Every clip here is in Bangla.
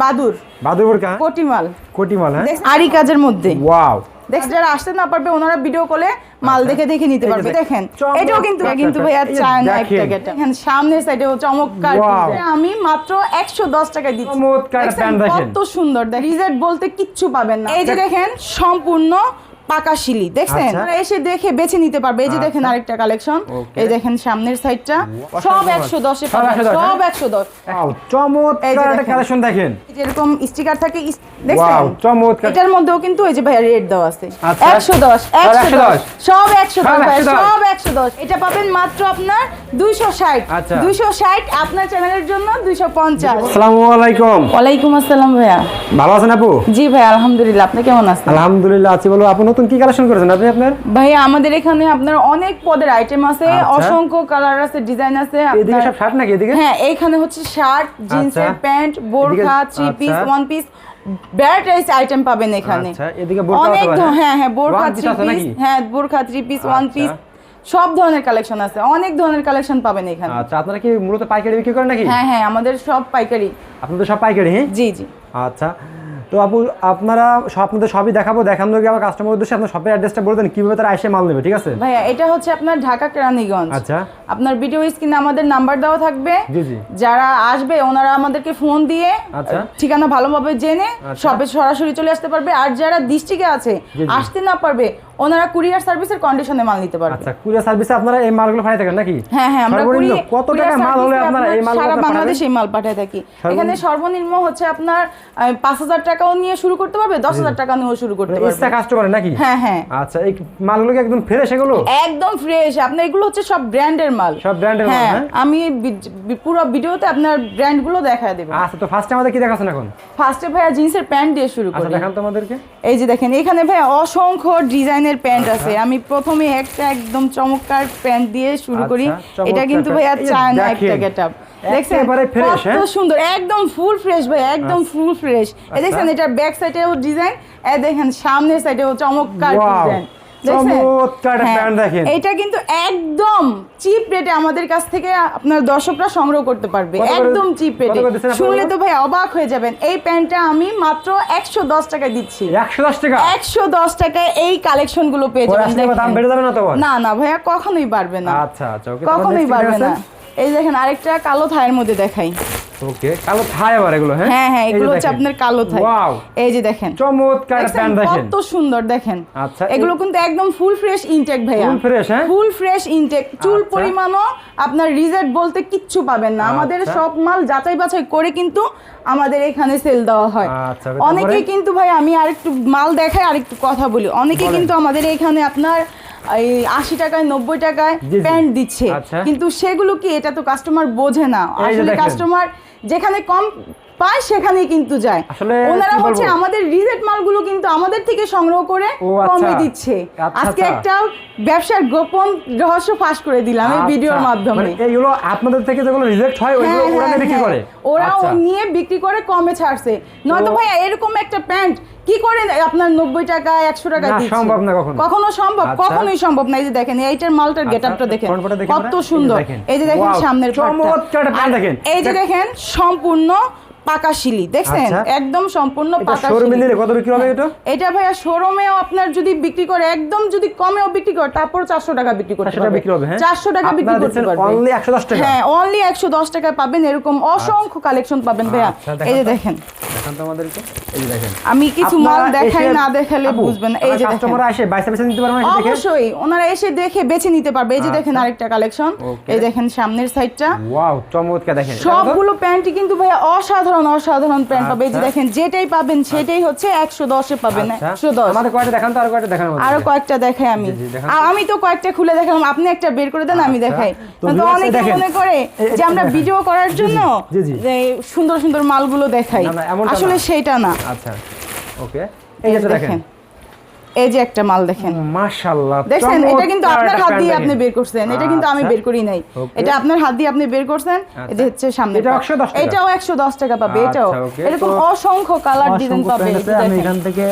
বাদুর। বাদুর বোরকা কোটিমাল। কোটিমাল হ্যাঁ? আরি কাজের মধ্যে। ওয়াও। দেখ যারা আসতে না পারবে ওনারা ভিডিও কলে মাল দেখে দেখে নিতে পারবে। দেখেন এটাও কিন্তু কিন্তু ভাইয়া দেখেন। গেটা দেখেন সামনের সাইডে চমৎকার আমি মাত্র 110 টাকায় দিচ্ছি। চমৎকার। কত সুন্দর। দেখেন রিজেট বলতে কিচ্ছু পাবেন না। এই যে দেখেন সম্পূর্ণ পাকা শিলি দেখছেন? আচ্ছা। এসে দেখে বেছে নিতে পারবে। এই যে দেখেন আচ্ছা। আরেকটা কালেকশন এই দেখেন সামনের সাইডটা সব 110 এ সব পাবেন 110, সব? 110 ওয়াও চমৎকার একটা কালেকশন দেখেন। যেরকম স্টিকার থাকে দেখছেন? চমৎকার। এটার মধ্যেও কিন্তু ওই যে ভাইয়া রেট দেওয়া আছে। আচ্ছা। একশো দশ একশো দশ। সব একশো দশ সব একশো দশ। এটা পাবেন মাত্র আপনার দুইশো ষাট। দুইশো ষাট আপনার চ্যানেলের জন্য দুইশো পঞ্চাশ। আসসালামু আলাইকুম। ওয়ালাইকুম আসসালাম ভাইয়া। ভালো আছেন আপু? জি ভাই আলহামদুলিল্লাহ। আপনি কেমন আছেন? আলহামদুলিল্লাহ আছি বলো আপু নতুন কি কালেকশন করেছেন আপনি আপনার? ভাইয়া আমাদের এখানে আপনার অনেক পদের আইটেম আছে আচ্ছা। অসংখ্য কালার আছে ডিজাইন আছে এদিকে সব শার্ট নাকি এদিকে? হ্যাঁ এইখানে হচ্ছে শার্ট জিন্সের। প্যান্ট বোরখা three piece. One piece varieties item পাবেন এখানে। আচ্ছা এদিকে বোরকা অনেক হ্যাঁ। হ্যাঁ বোরখা থ্রি পিস হ্যাঁ বোরখা থ্রি পিস ওয়ান। পিস সব ধরনের কালেকশন আছে অনেক ধরনের কালেকশন পাবেন এখানে। আচ্ছা আপনারা কি মূলত পাইকারি বিক্রি করেন নাকি? হ্যাঁ হ্যাঁ আমাদের সব পাইকারি। আপনাদের সব পাইকারি হ্যাঁ? জি জি। আচ্ছা। তো আপু আপনারা আপনাদের সবই দেখাবো দেখানোর আগে আমার কাস্টমার উদ্দেশ্যে আপনার শপের অ্যাড্রেসটা বলে দেন কীভাবে তারা এসে মাল নেবে ঠিক আছে? ভাইয়া এটা হচ্ছে আপনার ঢাকা কেরানীগঞ্জ। আচ্ছা। আপনার ভিডিও স্ক্রিনে আমাদের নাম্বার দেওয়া থাকবে। জি জি। যারা আসবে ওনারা আমাদেরকে ফোন দিয়ে আচ্ছা। ঠিকানা ভালোভাবে জেনে আচ্ছা। সবে সরাসরি চলে আসতে পারবে। আর যারা ডিস্ট্রিক্টে আছে। আসতে না পারবে ওনারা কুরিয়ার সার্ভিসের কন্ডিশনে মাল নিতে পারবে। আচ্ছা কুরিয়ার সার্ভিসে আপনারা এই মালগুলো পাঠিয়ে থাকেন নাকি? হ্যাঁ হ্যাঁ আমরা কুড়ি- কত টাকা মাল হলে আপনারা এই মাল সারা বাংলাদেশে এই মাল পাঠায় থাকি। এখানে সর্বনিম্ন হচ্ছে আপনার পাঁচ হাজার টাকাও নিয়ে শুরু করতে পারবে দশ হাজার টাকা নিয়েও শুরু করতে ইচ্ছা পারবে কাস্টমার নাকি? হ্যাঁ হ্যাঁ। আচ্ছা এই মালগুলো একদম ফ্রেশ এগুলো? একদম ফ্রেশ আপনার এগুলো হচ্ছে সব ব্র্যান্ডের মাল। সব ব্র্যান্ডের মাল হ্যাঁ হ্যাঁ? আমি পুরো ভিডিওতে আপনার ব্র্যান্ডগুলো দেখায় দেবো। আচ্ছা তো ফার্স্টে আমাদের কি দেখাচ্ছেন এখন? ফার্স্টে ভাইয়া জিন্সের প্যান্ট দিয়ে শুরু আচ্ছা দেখান তো আমাদেরকে। এই যে দেখেন এখানে ভাই অসংখ্য ডিজাইনের প্যান্ট আছে। আমি প্রথমে একটা একদম চমৎকার প্যান্ট দিয়ে শুরু করি। আচ্ছা, এটা কিন্তু ভাইয়া চায় না একটা গেটআপ দেখছেন? কত হ্যাঁ? সুন্দর একদম ফুল ফ্রেশ ভাই একদম ফুল ফ্রেশ এই দেখছেন এটার ব্যাক সাইডেও ডিজাইন এই দেখেন সামনের সাইডেও চমৎকার ডিজাইন দেখেন। এটা কিন্তু একদম চিপ রেটে আমাদের কাছ থেকে আপনার দর্শকরা সংগ্রহ করতে পারবে। একদম চিপ রেটে? শুনলে তো ভাই অবাক হয়ে যাবেন। এই প্যান্টটা আমি মাত্র একশো দশ টাকায় দিচ্ছি। একশো দশ টাকায় এই কালেকশনগুলো পেয়ে যাবেন। না না ভাইয়া কখনোই পারবে না। আচ্ছা আচ্ছা কখনোই পারবে না। এই দেখেন আরেকটা কালো থায়ের মধ্যে দেখাই। ওকে কালো থাই আবার এগুলো হ্যাঁ? হ্যাঁ হ্যাঁ এগুলো হচ্ছে আপনার কালো থাই। Wow, এই যে দেখেন। চমৎকার প্যান্ট দেখেন। কত সুন্দর দেখেন। আচ্ছা, এগুলো কিন্তু একদম ফুল ফ্রেশ ইনটেক ভাইয়া। Full fresh, হ্যাঁ? Full fresh intake. চুল আচ্ছা। পরিমাণও আপনার রিজেক্ট বলতে কিচ্ছু পাবেন না। আমাদের আচ্ছা। সব মাল যাচাই বাছাই করে কিন্তু আমাদের এখানে সেল দেওয়া হয়। আচ্ছা, অনেকেই কিন্তু ভাই আমি আরেকটু মাল দেখাই আরেকটু কথা বলি। অনেকে কিন্তু আমাদের এখানে আপনার এই আশি টাকায় নব্বই টাকায়। প্যান্ট দিচ্ছে আচ্ছা। কিন্তু সেগুলো কি এটা তো কাস্টমার বোঝে না আসলে কাস্টমার যেখানে কম পায় সেখানেই কিন্তু যায় ওনারা হচ্ছে আমাদের রিজেক্ট মালগুলো কিন্তু আমাদের থেকে সংগ্রহ করে কমে আচ্ছা। দিচ্ছে আচ্ছা, আজকে। একটা ব্যবসার গোপন রহস্য ফাঁস করে দিলাম এই ভিডিওর মাধ্যমে মানে এইগুলো আপনাদের থেকে যেগুলো রিজেক্ট হয় ওইগুলো হ্যাঁ, ওরা হ্যাঁ, বিক্রি হ্যাঁ। করে ওরা। নিয়ে বিক্রি করে কমে ছাড়ছে নয়তো ভাইয়া এরকম একটা প্যান্ট কি করেন? আপনার নব্বই টাকা একশো টাকা সম্ভব না কখনো। কখনো সম্ভব? আচ্ছা। কখনোই সম্ভব না। এই যে দেখেন এইটার মালটার গেট আপটা দেখেন। কত সুন্দর। এই যে দেখেন সামনের দেখেন। এই যে দেখেন সম্পূর্ণ পাকা শিলি দেখছেন? আচ্ছা। একদম সম্পূর্ণ এটা পাকা শোরুমে নিলে কত বিক্রি হবে এটা? এটা ভাইয়া শোরুমেও আপনার যদি বিক্রি করে একদম যদি কমেও বিক্রি করে তারপর চারশো টাকা বিক্রি করতে পারবে। বিক্রি হবে, হ্যাঁ? চারশো টাকা বিক্রি করতে পারবে। only 110 টাকা? হ্যাঁ অনলি একশো দশ টাকায় পাবেন এরকম অসংখ্য কালেকশন পাবেন ভাইয়া। আচ্ছা, এই যে দেখান তো। আমাদেরকে। এই যে দেখেন। আমি কিছু মাল দেখাই না দেখালে বুঝবেন এই যে দেখেন। এসে বাইসে বাইসে নিতে পারবে না অবশ্যই ওনারা এসে দেখে বেছে নিতে পারবে। এই যে দেখেন আচ্ছা। আরেকটা কালেকশন এই দেখেন সামনের সাইডটা ওয়াও চমৎকার দেখেন। সবগুলো প্যান্টই কিন্তু ভাইয়া অসাধারণ অসাধারণ প্যান্ট পাবে। এই যে আচ্ছা। দেখেন যেটাই পাবেন সেটাই হচ্ছে একশো দশে পাবেন আচ্ছা। একশো দশ। আমাদের কয়টা দেখান তো আর কয়টা দেখান। আরও কয়েকটা দেখাই আমি। আমি তো কয়েকটা খুলে দেখালাম আপনি একটা বের করে দেন আমি আচ্ছা। দেখাই। তো অনেকে মনে করে যে আমরা ভিডিও করার জন্য। সুন্দর সুন্দর মালগুলো দেখাই। আসলে। সেটা না। আচ্ছা। ওকে। এই দেখেন। এই যে একটা মাল দেখেন। মাশাআল্লাহ দেখছেন এটা কিন্তু আপনার হাত দিয়ে আপনি বের করছেন। এটা কিন্তু আমি আচ্ছা। বের করি নাই। এটা আপনার হাত দিয়ে আপনি বের করছেন। আচ্ছা। এটা হচ্ছে সামনে এটা 110 টাকা? এটাও একশো দশ টাকা পাবে আচ্ছা, এটাও। এরকম অসংখ্য কালার ডিজাইন পাবে আমি এখান থেকে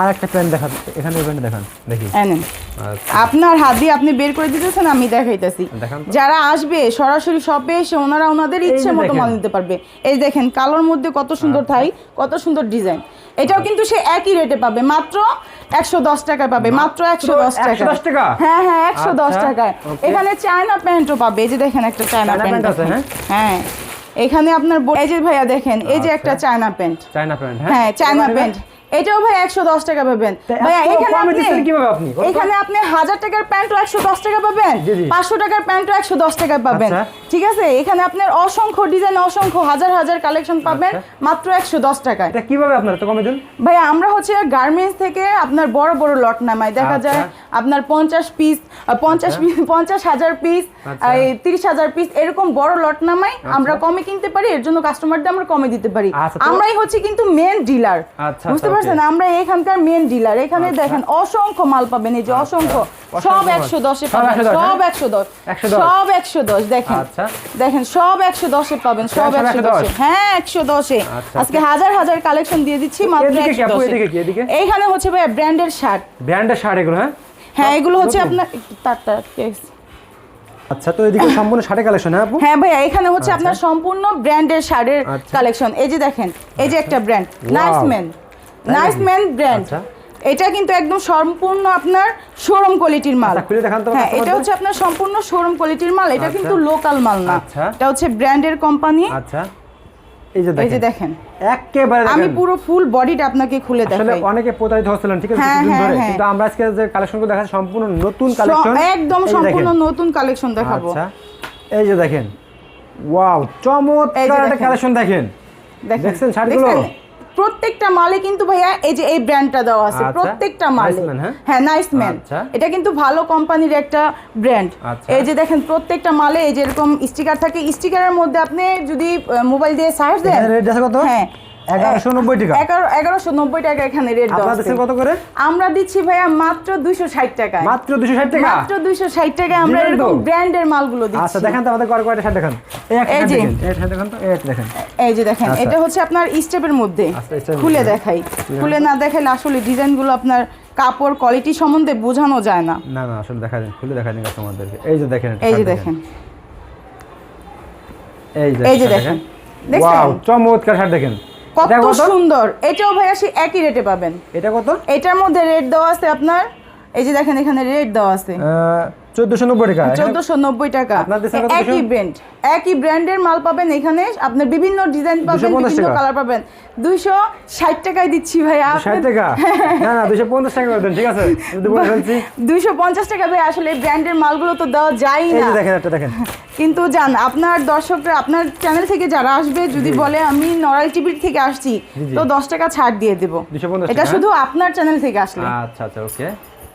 আর একটা প্যান্ট দেখান এখানে এই প্যান্ট দেখান দেখি। আচ্ছা। আপনার হাত দিয়ে আপনি বের করে দিতেছেন আমি দেখাইতেছি। যারা আসবে সরাসরি শপে এসে ওনারা ওনাদের ইচ্ছে মতো মাল নিতে পারবে। এই দেখেন কালোর মধ্যে কত সুন্দর থাই কত সুন্দর ডিজাইন এটাও কিন্তু সে একই রেটে পাবে। মাত্র একশো দশ টাকায় পাবে মাত্র একশো দশ টাকা 110 টাকা? হ্যাঁ হ্যাঁ একশো দশ আচ্ছা, টাকায়। এখানে চায়না প্যান্টও পাবে এই যে দেখেন একটা চায়না প্যান্ট আছে, আছে। হ্যাঁ? এখানে আপনার এই যে ভাইয়া দেখেন এই যে একটা আচ্ছা। China pant. চায়না প্যান্ট হ্যাঁ? China pant. এটাও ভাই একশো দশ টাকা পাবেন। ভাইয়া এখানে আপনি কীভাবে আপনি? এখানে আপনি হাজার টাকার প্যান্টও একশো দশ টাকা পাবেন। জি, জি। পাঁচশো টাকার প্যান্টও একশো দশ টাকায় পাবেন। আচ্ছা। ঠিক আছে? এখানে আপনার অসংখ্য ডিজাইন অসংখ্য হাজার হাজার কালেকশন পাবেন আচ্ছা। মাত্র একশো দশ টাকায়। এটা কীভাবে আপনার? কমে দেন। ভাইয়া আমরা হচ্ছে গার্মেন্টস থেকে আপনার বড় বড় লট নামাই। দেখা আচ্ছা। যায় আপনার পঞ্চাশ পিস পঞ্চাশ পিস পঞ্চাশ হাজার পিস আচ্ছা। তিরিশ হাজার পিস এরকম বড় লট নামাই। আমরা কমে কিনতে পারি এর জন্য কাস্টমারদের আমরা কমে দিতে পারি। আমরাই হচ্ছে কিন্তু মেন ডিলার বুঝতে পারছেন? আমরা এখানকার মেন ডিলার এখানে আচ্ছা। দেখেন অসংখ্য মাল পাবেন। এই যে অসংখ্য। অসংখ্য সব। একশো দশে পাবেন। 110, সব হ্যাঁ? একশো দশ। 110 সব একশো দশ দেখেন। আচ্ছা। দেখেন সব একশো দশে পাবেন। সব একশো 110 দশে। হ্যাঁ একশো দশে। আচ্ছা। আজকে হাজার হাজার কালেকশন দিয়ে দিচ্ছি মাত্র একশো দশে? এইখানে হচ্ছে ভাই ব্র্যান্ডের শার্ট ব্র্যান্ডের শার্ট এগুলো হ্যাঁ? হ্যাঁ এগুলো হচ্ছে আপনার তারটা কেস। আচ্ছা তো এদিকে সম্পূর্ণ শার্টের কালেকশন হ্যাঁ আপু? হ্যাঁ ভাইয়া এখানে হচ্ছে আপনার সম্পূর্ণ ব্র্যান্ডের আচ্ছা। কালেকশন এই যে দেখেন এই যে একটা brand nice man nice man brand. এটা কিন্তু একদম সম্পূর্ণ আপনার শোরুম কোয়ালিটির মাল। আচ্ছা, হ্যাঁ এটা হচ্ছে আপনার সম্পূর্ণ শোরুম কোয়ালিটির মাল। এটা আচ্ছা। কিন্তু লোকাল মাল না। আচ্ছা। এটা হচ্ছে ব্র্যান্ডের কোম্পানি আচ্ছা। এই যে দেখেন। দেখেন। একেবারে আমি পুরো ফুল বডিটা আপনাকে খুলে দেখাই। অনেকে প্রতারিত হচ্ছিলেন ঠিক আছে? হ্যাঁ, হ্যাঁ, ধরে। হ্যাঁ। কিন্তু আমরা আজকে যে কালেকশনগুলো দেখাচ্ছি সম্পূর্ণ নতুন কালেকশন একদম সম্পূর্ণ নতুন কালেকশন দেখাবো। আচ্ছা। এই যে দেখেন। ওয়াও এই চমৎকার একটা কালেকশন দেখেন। দেখেন? প্রত্যেকটা মালে কিন্তু ভাইয়া এই যে এই ব্র্যান্ডটা দেওয়া আছে আচ্ছা। প্রত্যেকটা মালে হ্যাঁ? নাইসম্যান নাইস ম্যান আচ্ছা। এটা কিন্তু ভালো কোম্পানির একটা ব্র্যান্ড আচ্ছা। এই যে দেখেন প্রত্যেকটা মালে এই যে এরকম স্টিকার থাকে স্টিকারের মধ্যে আপনি যদি মোবাইল দিয়ে সার্চ দেন হ্যাঁ এগারোশো নব্বই টাকা। এগারো- এগারোশো নব্বই টাকা এখানে রেট দেওয়া আপনার কত করে? আমরা দিচ্ছি ভাইয়া মাত্র দুইশো ষাট টাকায়। মাত্র দুশো ষাট টাকা? মাত্র দুইশো ষাট টাকায় আমরা এরকম ব্র্যান্ডের মালগুলো আচ্ছা দেখেন তো আমাদের কয় কয়টা শার্ট দেখান। এই একটা এই দেখেন এই শার্ট দেখান তো এই দেখেন। এই যে দেখেন আচ্ছা। এটা হচ্ছে আপনার স্টেপের মধ্যে। আচ্ছা, খুলে দেখাই। খুলে না দেখাইলে আসলে ডিজাইনগুলো আপনার কাপড় কোয়ালিটি সম্বন্ধে বোঝানো যায় না। না না আসলে দেখা দিন খুলে দেখা দিন কাস্টমারদেরকে এই যে দেখেন এই যে দেখেন। এই যে দেখেন। চমৎকার শার্ট দেখেন। কত কত? সুন্দর। এটাও ভাইয়া একই রেটে পাবেন। এটা কত? এটার মধ্যে রেট দেওয়া আছে আপনার এই যে দেখেন এখানে রেট দেওয়া আছে। টাকা। টাকা। একই ব্র্যান্ড একই ব্র্যান্ডের মাল পাবেন এখানে। বিভিন্ন ডিজাইন পাবেন 250 বিভিন্ন টাকা? কালার পাবেন। টাকায় দিচ্ছি টাকা? না না দুশো পঞ্চাশ টাকা করে দেন ঠিক আছে? যদি বলে ফেলছি। দুইশো পঞ্চাশ টাকা ভাই আসলে ব্র্যান্ডের মালগুলো তো দেওয়া যায় না যে দেখেন একটা দেখেন। কিন্তু জান আপনার দর্শকরা আপনার চ্যানেল থেকে যারা আসবে যদি বলে আমি নরাল টিভির থেকে আসছি তো দশ টাকা ছাড় দিয়ে দেব। 250 এটা শুধু আপনার চ্যানেল থেকে আসলে। আচ্ছা আচ্ছা ওকে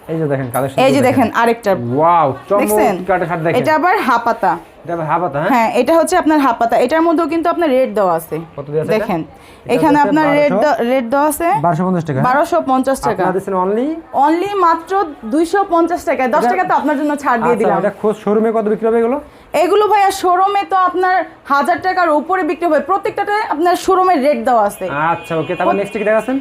এই যে দেখেন কালেকশন এই যে দেখেন আরেকটা। ওয়াও চমৎকার দেখেন। এটা আবার হাপাতা। এটা আবার হাবাতা হ্যাঁ? হ্যাঁ এটা হচ্ছে আপনার হাপাতা। এটার মধ্যেও কিন্তু আপনার রেট দেওয়া আছে। কত দেওয়া আছে দেখেন এখানে আপনার রেট 1200 রেট দেওয়া আছে। বারোশো পঞ্চাশ টাকা বারোশো পঞ্চাশ টাকা। আপনার দিচ্ছেন অনলি অনলি মাত্র দুইশো পঞ্চাশ টাকা দশ এটা- টাকা তো আপনার জন্য ছাড় দিয়ে আচ্ছা দিলাম। এটা খোঁজ শোরুমে কত বিক্রি হবে এগুলো? এগুলো ভাইয়া শোরুমে তো আপনার হাজার টাকার উপরে বিক্রি হবে। প্রত্যেকটাতে আপনার শোরুমের রেট দেওয়া আছে। আচ্ছা ওকে তারপর নেক্সট কি দেখাচ্ছেন?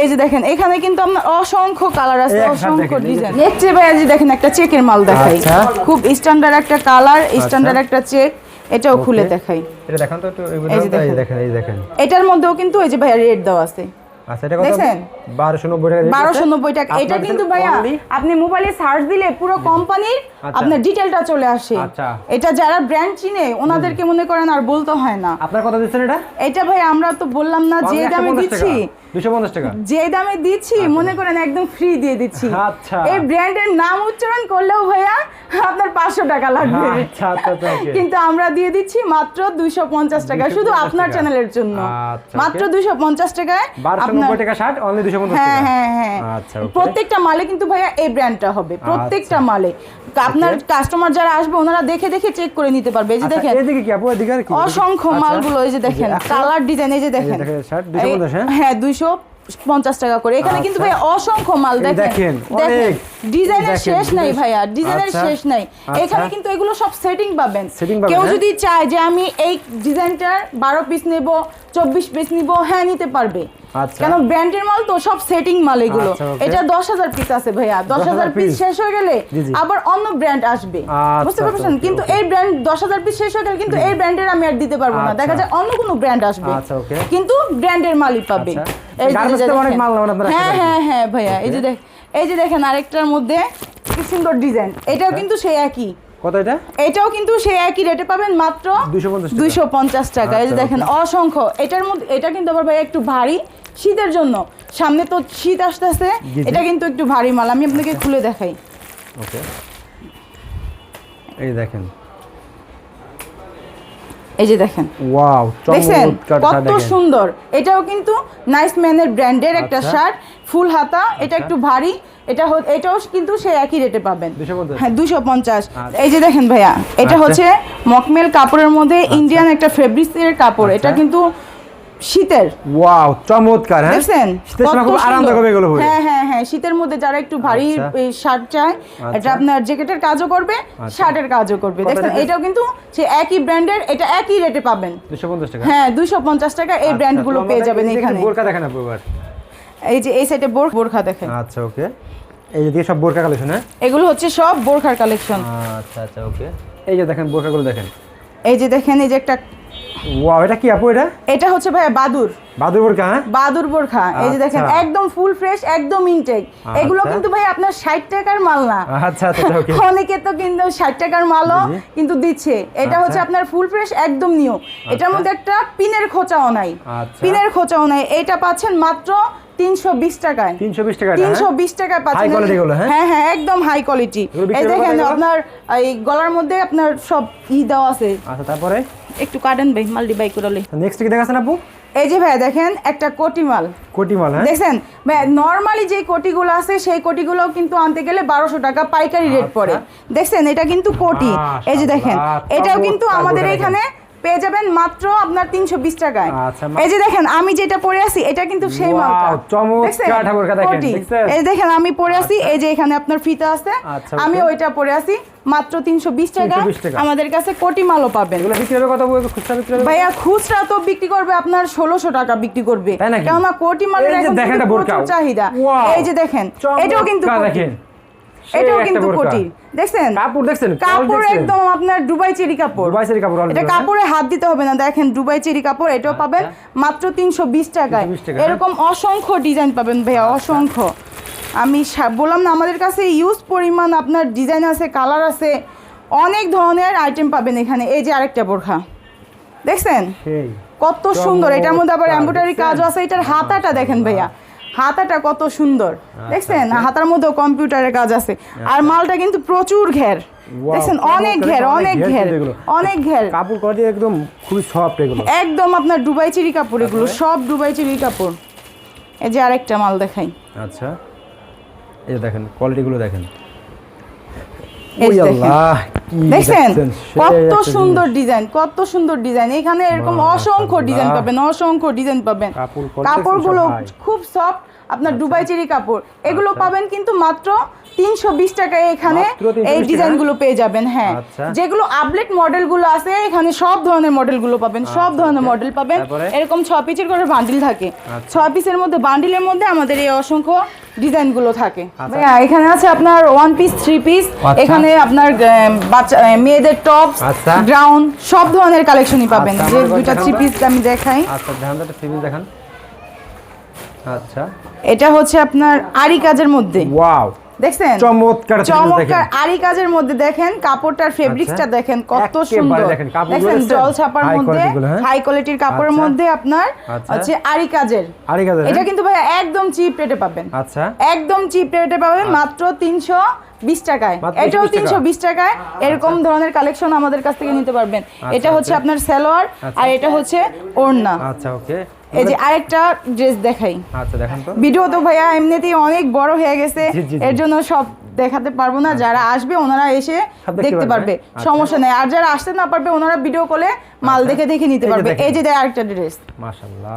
এই যে দেখেন এখানে কিন্তু আপনার অসংখ্য কালার আছে অসংখ্য এই ডিজাইন নেক্সট ভাইয়া যে দেখেন একটা চেকের মাল দেখাই। আচ্ছা। খুব স্ট্যান্ডার্ড একটা কালার স্ট্যান্ডার্ড একটা চেক এটাও খুলে দেখাই। এটা দেখান তো এই এই যে দেখেন। এই দেখেন। এটার মধ্যেও কিন্তু এই যে ভাইয়া রেট দেওয়া আছে। আচ্ছা এটা কত? দেখছেন? বারোশো নব্বই টাকা বারোশো নব্বই টাকা। এটা কিন্তু ভাইয়া আপনি মোবাইলে সার্চ দিলে পুরো কোম্পানির আচ্ছা। আপনার ডিটেলটা চলে আসে। আচ্ছা। এটা যারা ব্র্যান্ড চিনে ওনাদেরকে মনে করেন আর বলতে হয় না। আপনার কত দিচ্ছেন এটা? এটা ভাই আমরা তো বললাম না যে দামে দিচ্ছি। যে দামে দিচ্ছি মনে করেন একদম ফ্রি দিয়ে দিচ্ছি। আচ্ছা। এই ব্র্যান্ডের নাম উচ্চারণ করলেও ভাইয়া আপনার পাঁচশো টাকা লাগবে। আচ্ছা আচ্ছা আচ্ছা। কিন্তু আমরা দিয়ে দিচ্ছি মাত্র দুইশো পঞ্চাশ টাকা শুধু আপনার চ্যানেলের জন্য। আচ্ছা, মাত্র। দুইশো পঞ্চাশ টাকায় হ্যাঁ হ্যাঁ হ্যাঁ। আচ্ছা, প্রত্যেকটা মালে কিন্তু ভাইয়া এই ব্র্যান্ডটা হবে। প্রত্যেকটা মালে। আপনার কাস্টমার যারা আসবে ওনারা দেখে দেখে চেক করে নিতে পারবে এই যে আচ্ছা, দেখেন এদিকে কি আপু এদিকে আর কি অসংখ্য আচ্ছা। মালগুলো এই যে দেখেন কালার ডিজাইন এই যে দেখেন হ্যাঁ হ্যাঁ দুইশো পঞ্চাশ টাকা করে এখানে কিন্তু আচ্ছা। ভাই অসংখ্য মাল দেখেন দেখেন, ডিজাইনের শেষ নাই ভাইয়া ডিজাইনের। শেষ নাই। এখানে কিন্তু এগুলো সব সেটিং পাবেন কেউ হ্যাঁ? যদি চায় যে আমি এই ডিজাইনটার বারো পিস নেব চব্বিশ পিস নিব হ্যাঁ নিতে পারবে। কেন ব্র্যান্ডের মাল তো সব সেটিং মাল এগুলো। আচ্ছা, এটা দশ হাজার পিস আছে ভাইয়া। দশ হাজার পিস শেষ হয়ে গেলে। আবার অন্য ব্র্যান্ড আসবে। আচ্ছা, বুঝতে আচ্ছা, পারছেন? কিন্তু এই ব্র্যান্ড দশ হাজার পিস শেষ হয়ে গেলে কিন্তু এই ব্র্যান্ডের আমি আর দিতে পারব না। দেখা আচ্ছা। যায় অন্য কোনো ব্র্যান্ড আসবে। আচ্ছা, কিন্তু ব্র্যান্ডের মালই পাবে। আচ্ছা। হ্যাঁ হ্যাঁ হ্যাঁ ভাইয়া। এই যে দেখ এই যে দেখেন আরেকটার মধ্যে কি সুন্দর ডিজাইন এটাও আচ্ছা। কিন্তু সেই একই। কত এটা? এটাও কিন্তু সেই একই রেটে পাবেন মাত্র 250 টাকা। দুইশো পঞ্চাশ টাকা। এই যে আচ্ছা, দেখেন অসংখ্য। এটার মধ্যে এটা কিন্তু আবার ভাই একটু ভারী। শীতের জন্য। সামনে তো শীত আসতেছে। এটা কিন্তু একটু ভারী মাল আমি আপনাকে খুলে দেখাই। ওকে। এই দেখেন। এই যে দেখেন। ওয়াও চমৎকারটা কত সুন্দর। এটাও কিন্তু নাইস ম্যানের ব্র্যান্ডের একটা আচ্ছা। শার্ট ফুল হাতা এটা আচ্ছা। একটু ভারী এটা এটাও কিন্তু সেই একই রেটে পাবেন। হ্যাঁ দুশো পঞ্চাশ। আচ্ছা। এই যে দেখেন ভাইয়া এটা আচ্ছা। হচ্ছে মকমেল কাপড়ের মধ্যে ইন্ডিয়ান একটা ফেব্রিক্সের কাপড় এটা আচ্ছা। কিন্তু শীতের। ওয়াও চমৎকার হ্যাঁ? দেখছেন? শীতের সময় খুব আরামদায়ক হবে এগুলো হ্যাঁ। হ্যাঁ হ্যাঁ শীতের মধ্যে যারা একটু ভারী আচ্ছা। শার্ট চায় এটা আচ্ছা। আপনার জ্যাকেটের কাজও করবে শার্টের কাজও করবে। দেখছেন? এটাও কিন্তু সে একই ব্র্যান্ডের এটা একই রেটে পাবেন। 250 টাকা? হ্যাঁ দুইশো পঞ্চাশ টাকা এই আচ্ছা, ব্র্যান্ডগুলো পেয়ে যাবেন এখানে। বোরকা দেখেন আপু এই যে এই সাইডে বোর বোরখা দেখেন। আচ্ছা ওকে। এই যে সব বোরকা কালেকশন হ্যাঁ? এগুলো হচ্ছে সব বোরখার কালেকশন। আচ্ছা আচ্ছা ওকে। এই যে দেখেন বোরকাগুলো দেখেন। এই যে দেখেন এই যে একটা ওয়াও এটা কি আপু এটা? এটা হচ্ছে ভাইয়া বাদুর। বাদুর বোরকা হ্যাঁ? বাদুর বোরখা। এই যে দেখেন আচ্ছা। একদম ফুল ফ্রেশ একদম ইনটেক এগুলো আচ্ছা। কিন্তু ভাই আপনার ষাট টাকার মাল না। আচ্ছা আচ্ছা ওকে অনেকে তো কিন্তু ষাট টাকার মালও কিন্তু দিচ্ছে। এটা হচ্ছে আচ্ছা। আপনার ফুল ফ্রেশ একদম নিউ এটার মধ্যে একটা পিনের খোঁচাও নাই। আচ্ছা। পিনের খোঁচাও নাই। এটা পাচ্ছেন মাত্র তিনশো বিশ টাকায়। 320 টাকা এটা, তিনশো হ্যাঁ? বিশ টাকায় পাচ্ছেন। High quality গুলো, হ্যাঁ? হ্যাঁ হ্যাঁ একদম হাই কোয়ালিটি এই দেখেন আপনার এই গলার মধ্যে আপনার সব ই দেওয়া আছে। আচ্ছা তারপরে? একটু কাটেন ভাই মাল্টি বাই করলে নেক্সট কি দেখাছেন আপু? এই যে ভাই দেখেন একটা কোটি মাল। কোটি মাল হ্যাঁ ভাই নরমালি যে কোটিগুলো আছে সেই কোটিগুলো কিন্তু আনতে গেলে বারোশো টাকা পাইকারি রেট আচ্ছা। পড়ে। দেখছেন এটা কিন্তু কোটি। এই যে দেখেন এটাও কিন্তু আমাদের এখানে পেয়ে যাবেন মাত্র আপনার তিনশো বিশ টাকায়। আচ্ছা, এই যে দেখেন আমি যেটা পরে আছি এটা কিন্তু সেই মালটা। চমৎকার বোরকা দেখেন, এই দেখেন আমি পরে আছি এই যে এখানে আপনার ফিতা আছে। আচ্ছা, আমি ওইটা পরে আছি মাত্র তিনশো বিশ টাকা। 320 টাকা। আমাদের কাছে কোটি মালও পাবেন। এগুলো বিক্রি হবে কত খুচরা বিক্রি হবে ভাইয়া খুচরা তো বিক্রি করবে আপনার ষোলোশো টাকা বিক্রি করবে। কেননা কোটি মালের এখন চাহিদা। এই যে দেখেন এটাও কিন্তু দেখেন। এটাও কিন্তু। কোটি দেখছেন? কাপড় দেখছেন? কাপড় একদম আপনার দুবাই চেরি কাপড়। দুবাই চেরি কাপড় এটা কাপড়ে হাত দিতে হবে না। দেখেন দুবাই চেরি কাপড় এটাও পাবেন মাত্র তিনশো বিশ টাকায়। 320 টাকা, হ্যাঁ? এরকম অসংখ্য ডিজাইন পাবেন ভাইয়া অসংখ্য। আমি বললাম না আমাদের কাছে ইউজ পরিমাণ আপনার ডিজাইন আছে কালার আছে অনেক ধরনের আইটেম পাবেন এখানে। এই যে আরেকটা বোরখা। দেখছেন? কত সুন্দর। এটার মধ্যে আবার এমব্রয়ডারি কাজও আছে এটার হাতাটা দেখেন ভাইয়া। হাতাটা কত সুন্দর। দেখছেন? হাতার মধ্যেও কম্পিউটারের কাজ আছে। আর মালটা কিন্তু প্রচুর ঘের। দেখছেন? অনেক ঘের অনেক ঘের। অনেক ঘের। কাপড় কোয়ালিটি একদম খুবই সফট এগুলো। একদম আপনার দুবাই চিরি কাপড় এগুলো সব দুবাই চিরি কাপড়। এই যে আরেকটা মাল দেখাই। আচ্ছা। এই দেখেন কোয়ালিটিগুলো দেখেন। ওই আল্লাহ! দেখছেন? কত সুন্দর ডিজাইন কত সুন্দর ডিজাইন। এখানে এরকম অসংখ্য ডিজাইন পাবেন অসংখ্য ডিজাইন পাবেন। কাপড়গুলো খুব সফট আপনার দুবাই চেরি কাপড়। এগুলো আচ্ছা। পাবেন কিন্তু মাত্র তিনশো বিশ টাকায় এখানে এই ডিজাইনগুলো পেয়ে যাবেন হ্যাঁ। আচ্ছা। যেগুলো আপডেট মডেলগুলো আছে এখানে সব ধরনের মডেলগুলো পাবেন সব ধরনের মডেল পাবেন। এরকম ছ পিসের করে বান্ডিল থাকে। আচ্ছা। ছ পিসের মধ্যে বান্ডিলের মধ্যে আমাদের এই অসংখ্য ডিজাইনগুলো থাকে। আচ্ছা। এখানে আছে আপনার ওয়ান পিস থ্রি পিস আচ্ছা। এখানে আপনার বাচ্চা মেয়েদের টপ আচ্ছা। গ্রাউন্ড সব ধরনের কালেকশনই পাবেন। আচ্ছা, যে আমাদের দুইটা থ্রি পিস আমি দেখাই। আচ্ছা দেখান আচ্ছা। এটা হচ্ছে আপনার আরি কাজের মধ্যে। ওয়াও দেখছেন? চমৎকার চমৎকার আরি কাজের মধ্যে দেখেন কাপড়টার ফেব্রিক্সটা আচ্ছা। দেখেন কত সুন্দর। দেখেন? জল ছাপার মধ্যে গুলো, হ্যাঁ? হাই কোয়ালিটির কাপড়ের আচ্ছা। মধ্যে আপনার আচ্ছা। হচ্ছে আরি কাজের। আরে এটা কিন্তু ভাই একদম চিপ রেটে পাবেন। আচ্ছা। একদম চিপ রেটে পাবেন মাত্র তিনশো বিশ টাকায়। এটাও 320 তিনশো বিশ টাকায়। এরকম ধরনের কালেকশন আমাদের কাছ থেকে নিতে পারবেন। এটা হচ্ছে আচ্ছা। আপনার সালোয়ার আচ্ছা। আর এটা হচ্ছে ওড়না। আচ্ছা ওকে। এই যে আরেকটা ড্রেস দেখাই। আচ্ছা দেখেন তো। ভিডিও তো ভাইয়া এমনিতেই অনেক বড় হয়ে গেছে। এর জন্য সব দেখাতে পারব না যারা আসবে ওনারা এসে দেখতে পারবে। আচ্ছা। সমস্যা নেই। আর যারা আসতে না পারবে ওনারা ভিডিও কলে মাল আচ্ছা। দেখে দেখে নিতে পারবে। এই যে আরেকটা ড্রেস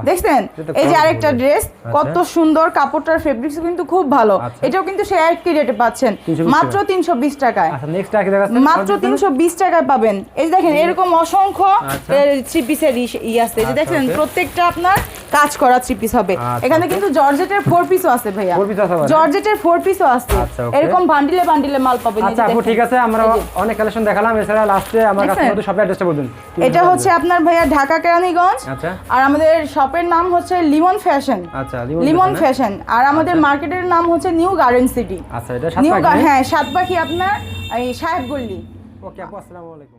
দেখছেন? এই যে আরেকটা ড্রেস আচ্ছা। কত সুন্দর কাপড়টার ফেব্রিক্স কিন্তু খুব ভালো। আচ্ছা। এটাও কিন্তু সে একই রেটে পাচ্ছেন। মাত্র তিনশো বিশ টাকায়। আচ্ছা মাত্র তিনশো বিশ টাকায় পাবেন। এই যে দেখেন এরকম অসংখ্য আচ্ছা। থ্রি পিসের ই আছে। যে আচ্ছা, দেখেন প্রত্যেকটা আপনার কাজ করা থ্রি পিস হবে। আচ্ছা, এখানে কিন্তু জর্জেটের ফোর পিসও আছে ভাইয়া। আবার? জর্জেটের ফোর পিসও আছে। আচ্ছা, এরকম বান্ডিলে বান্ডিলে মাল পাবেন। আচ্ছা আপু ঠিক আছে আমরা অনেক কালেকশন দেখালাম। এছাড়া লাস্টে আমার কাছে শপের অ্যাড্রেসটা বলুন এটা হচ্ছে আপনার ভাইয়া ঢাকা কেরানীগঞ্জ। আচ্ছা। আর আমাদের শপের নাম হচ্ছে লিমন ফ্যাশন আচ্ছা লিমন ফ্যাশন আর আমাদের মার্কেটের নাম হচ্ছে নিউ গার্ডেন সিটি আচ্ছা এটা নিউ হ্যাঁ? সাতপাখি আপনার এই সাহেব গল্লি ওকে আপু আসসালামু আলাইকুম।